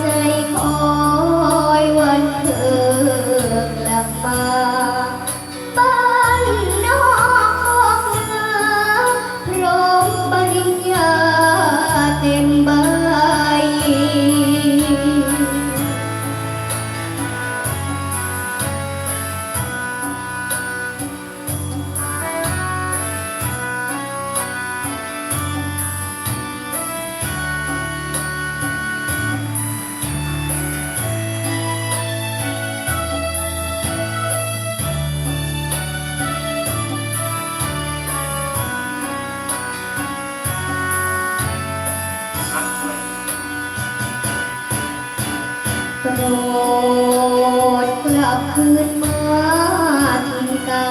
ใจคอ โดกลับคืนมาถิ่นเก่า